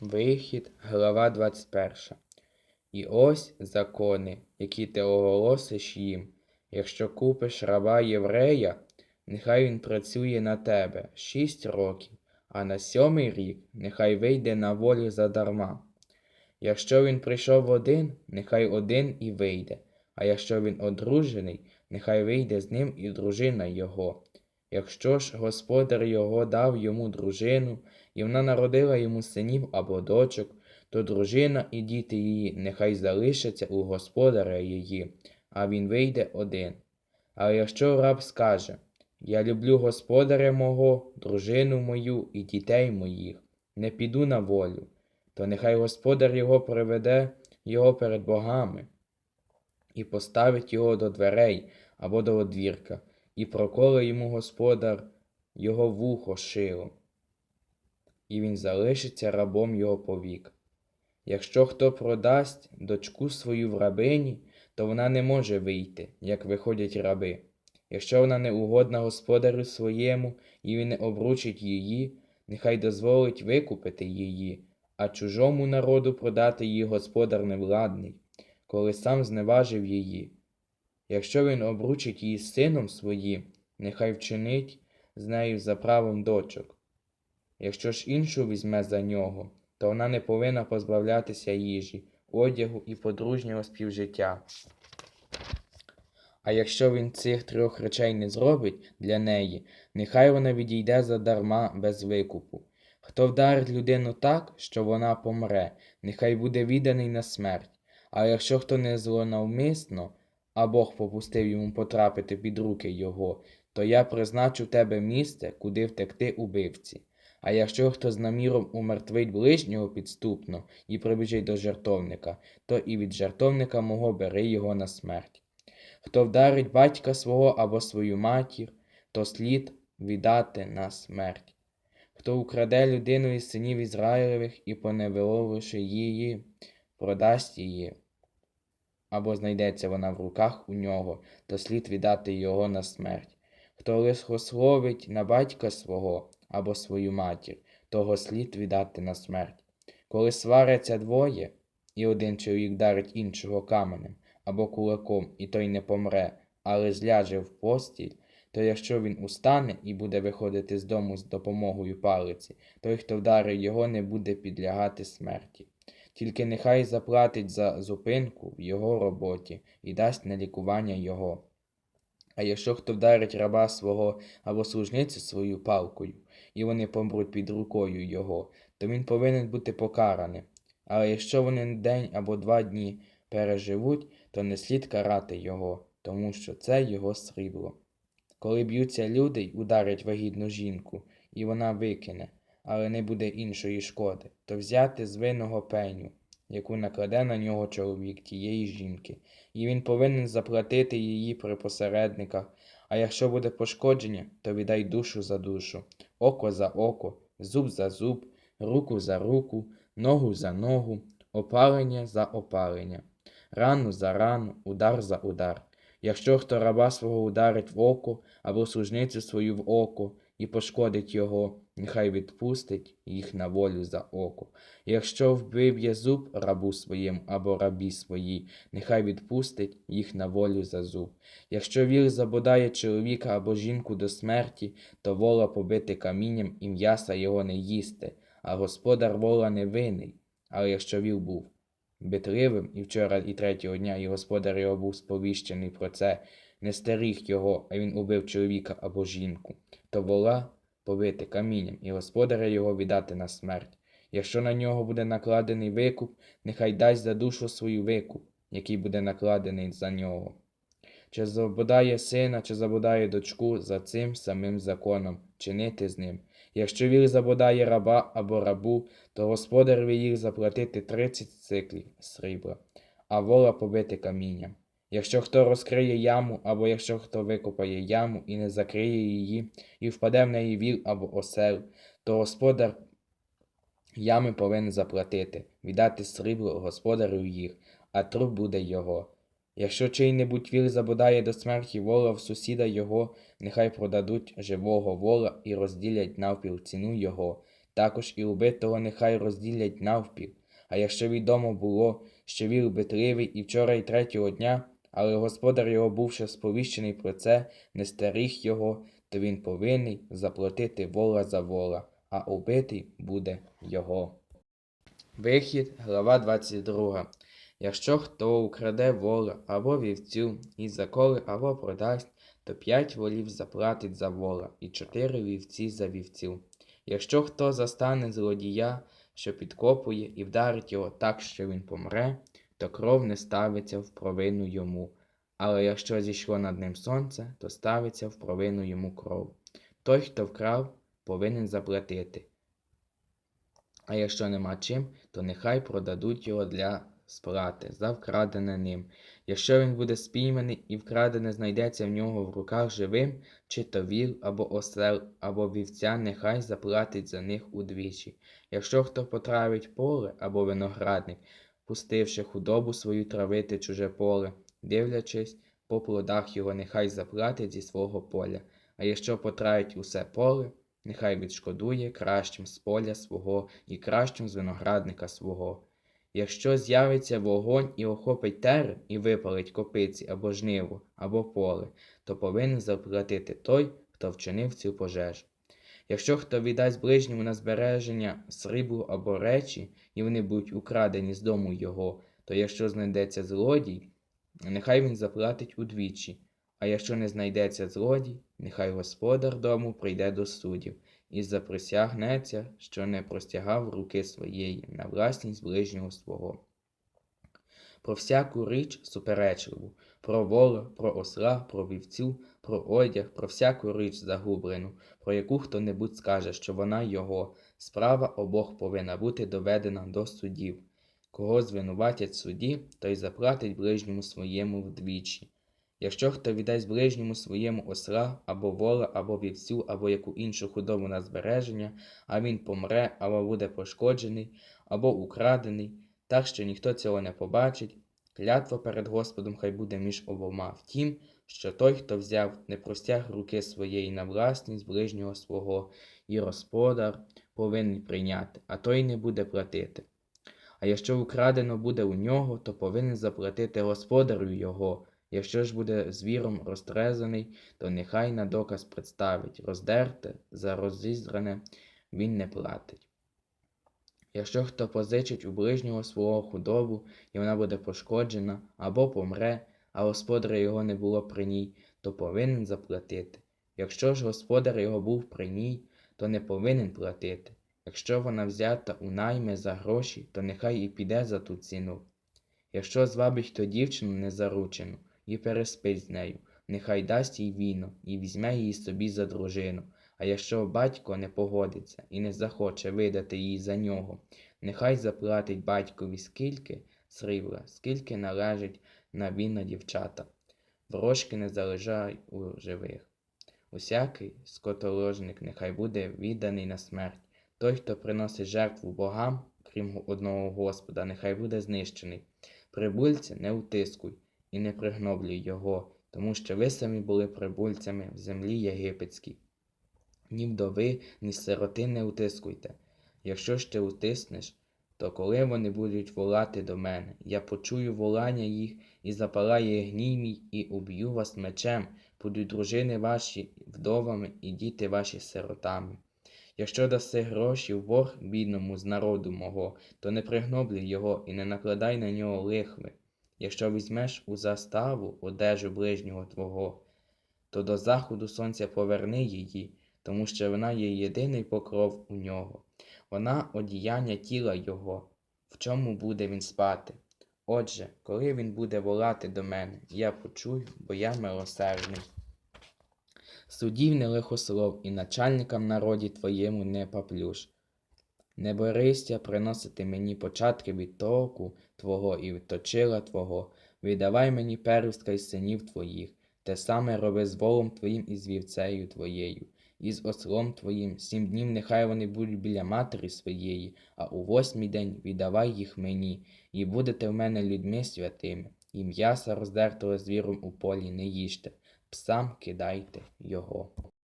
Вихід, глава 21. І ось закони, які ти оголосиш їм. Якщо купиш раба єврея, нехай він працює на тебе шість років, а на сьомий рік нехай вийде на волю задарма. Якщо він прийшов один, нехай один і вийде, а якщо він одружений, нехай вийде з ним і дружина його. Якщо ж господар його дав йому дружину, і вона народила йому синів або дочок, то дружина і діти її нехай залишаться у господаря її, а він вийде один. Але якщо раб скаже, я люблю господаря мого, дружину мою і дітей моїх, не піду на волю, то нехай господар його приведе його перед богами і поставить його до дверей або до одвірка, і проколе йому господар його вухо шилом, і він залишиться рабом його повік. Якщо хто продасть дочку свою в рабині, то вона не може вийти, як виходять раби. Якщо вона не угодна господарю своєму, і він не обручить її, нехай дозволить викупити її, а чужому народу продати її господар невладний, коли сам зневажив її. Якщо він обручить її з сином своїм, нехай вчинить з нею за правом дочок. Якщо ж іншу візьме за нього, то вона не повинна позбавлятися їжі, одягу і подружнього співжиття. А якщо він цих трьох речей не зробить для неї, нехай вона відійде задарма без викупу. Хто вдарить людину так, що вона помре, нехай буде відданий на смерть. А якщо хто не злонавмисно, а Бог попустив йому потрапити під руки його, то я призначу тебе місце, куди втекти убивці. А якщо хто з наміром умертвить ближнього підступно і прибіжить до жертовника, то і від жертовника мого бери його на смерть. Хто вдарить батька свого або свою матір, то слід віддати на смерть. Хто украде людину із синів Ізраїлевих і поневиловивши її, продасть її, або знайдеться вона в руках у нього, то слід віддати його на смерть. Хто лихословить на батька свого або свою матір, того слід віддати на смерть. Коли сваряться двоє, і один чоловік дарить іншого каменем або кулаком, і той не помре, але зляже в постіль, то якщо він устане і буде виходити з дому з допомогою палиці, той, хто вдарив його, не буде підлягати смерті. Тільки нехай заплатить за зупинку в його роботі і дасть на лікування його. А якщо хто вдарить раба свого або служницю свою палкою, і вони помруть під рукою його, то він повинен бути покараний. Але якщо вони день або два дні переживуть, то не слід карати його, тому що це його срібло. Коли б'ються люди й ударять вагітну жінку, і вона викине, але не буде іншої шкоди, то взяти з винного пеню, яку накладе на нього чоловік тієї жінки, і він повинен заплатити її при посередниках, а якщо буде пошкодження, то віддай душу за душу, око за око, зуб за зуб, руку за руку, ногу за ногу, опалення за опалення, рану за рану, удар за удар. Якщо хто раба свого ударить в око або служницю свою в око і пошкодить його, нехай відпустить їх на волю за око. Якщо вбив'є зуб рабу своєму або рабі своїй, нехай відпустить їх на волю за зуб. Якщо віл забодає чоловіка або жінку до смерті, то вола побити камінням і м'яса його не їсти, а господар вола не винний. Але якщо віл був битливим, і вчора і третього дня, і господар його був сповіщений про це, не стеріг його, а він убив чоловіка або жінку, то вола побити камінням, і господаря його віддати на смерть. Якщо на нього буде накладений викуп, нехай дасть за душу свою викуп, який буде накладений за нього. Чи забодає сина, чи забодає дочку за цим самим законом, чинити з ним. Якщо вір забодає раба або рабу, то господареві їх заплатити 30 циклів срібла, а вола побити камінням. Якщо хто розкриє яму, або якщо хто викопає яму і не закриє її, і впаде в неї віл або осел, то господар ями повинен заплатити, віддати срібло господарю їх, а труп буде його. Якщо чий-небудь вір забодає до смерті вола в сусіда його, нехай продадуть живого вола і розділять навпіл ціну його, Також і убитого нехай розділять навпіл. А якщо відомо було, що вір битливий і вчора й третього дня, але господар його, бувши сповіщений про це, не стеріг його, то він повинний заплатити вола за вола, а убитий буде його. Вихід, глава 22. Якщо хто украде вола або вівцю і заколи або продасть, то п'ять волів заплатить за вола і чотири вівці за вівцю. Якщо хто застане злодія, що підкопує і вдарить його так, що він помре, то кров не ставиться в провину йому. Але якщо зійшло над ним сонце, то ставиться в провину йому кров. Той, хто вкрав, повинен заплатити. А якщо нема чим, то нехай продадуть його для сплати за вкрадене ним. Якщо він буде спійманий і вкрадене знайдеться в нього в руках живим, чи то віл, або осел, або вівця, нехай заплатить за них удвічі. Якщо хто потравить поле або виноградник, пустивши худобу свою травити чуже поле, дивлячись по плодах його, нехай заплатить зі свого поля. А якщо потравить усе поле, нехай відшкодує кращим з поля свого і кращим з виноградника свого. Якщо з'явиться вогонь і охопить терен, і випалить копиці або жниво, або поле, то повинен заплатити той, хто вчинив цю пожежу. Якщо хто віддасть ближньому на збереження срібло або речі, і вони будуть украдені з дому його, то якщо знайдеться злодій, нехай він заплатить удвічі. А якщо не знайдеться злодій, нехай господар дому прийде до суддів і заприсягнеться, що не простягав руки своєї на власність ближнього свого. Про всяку річ суперечливу, про вола, про осла, про вівцю, про одяг, про всяку річ загублену, про яку хто-небудь скаже, що вона його, справа обох повинна бути доведена до судів. Кого звинуватять суді, той заплатить ближньому своєму вдвічі. Якщо хто віддасть ближньому своєму осла, або вола, або вівцю, або яку іншу худобу на збереження, а він помре, або буде пошкоджений, або украдений, так що ніхто цього не побачить, клятва перед Господом хай буде між обома втім, що той, хто взяв, не простяг руки своєї на власність ближнього свого, і господар повинен прийняти, а той не буде платити. А якщо украдено буде у нього, то повинен заплатити господарю його. Якщо ж буде звіром розтрезаний, то нехай на доказ представить роздерте, за розізране він не платить. Якщо хто позичить у ближнього свого худобу, і вона буде пошкоджена, або помре, а господаря його не було при ній, то повинен заплатити. Якщо ж господар його був при ній, то не повинен платити. Якщо вона взята у найми за гроші, то нехай і піде за ту ціну. Якщо звабить хто дівчину незаручену, і переспить з нею. Нехай дасть їй віно і візьме її собі за дружину. А якщо батько не погодиться і не захоче видати її за нього, нехай заплатить батькові скільки срібла, скільки належить на віно дівчата. Брошки не залежай у живих. Усякий скотоложник нехай буде відданий на смерть. Той, хто приносить жертву богам, крім одного Господа, нехай буде знищений. Прибульця не утискуй і не пригноблюй його, тому що ви самі були прибульцями в землі єгипетській. Ні вдови, ні сироти не утискуйте. Якщо ти утиснеш, то коли вони будуть волати до мене, я почую волання їх і запалає гній мій, і уб'ю вас мечем, будуть дружини ваші вдовами і діти ваші сиротами. Якщо даси гроші в борг бідному з народу мого, то не пригноблюй його і не накладай на нього лихви. Якщо візьмеш у заставу одежу ближнього твого, то до заходу сонця поверни її, тому що вона є єдиний покров у нього. Вона одіяння тіла його, в чому буде він спати. Отже, коли він буде волати до мене, я почую, бо я милосердний. Судів не лихослов і начальникам народі твоєму не поплюш. Не борися приносити мені початки від току Твого і від точила Твого, віддавай мені первістка із синів Твоїх, те саме роби з волом Твоїм і з вівцею Твоєю, і з ослом Твоїм, сім днів нехай вони будуть біля матері своєї, а у восьмий день віддавай їх мені, і будете в мене людьми святими, і м'яса роздертого звіром у полі не їжте, псам кидайте його.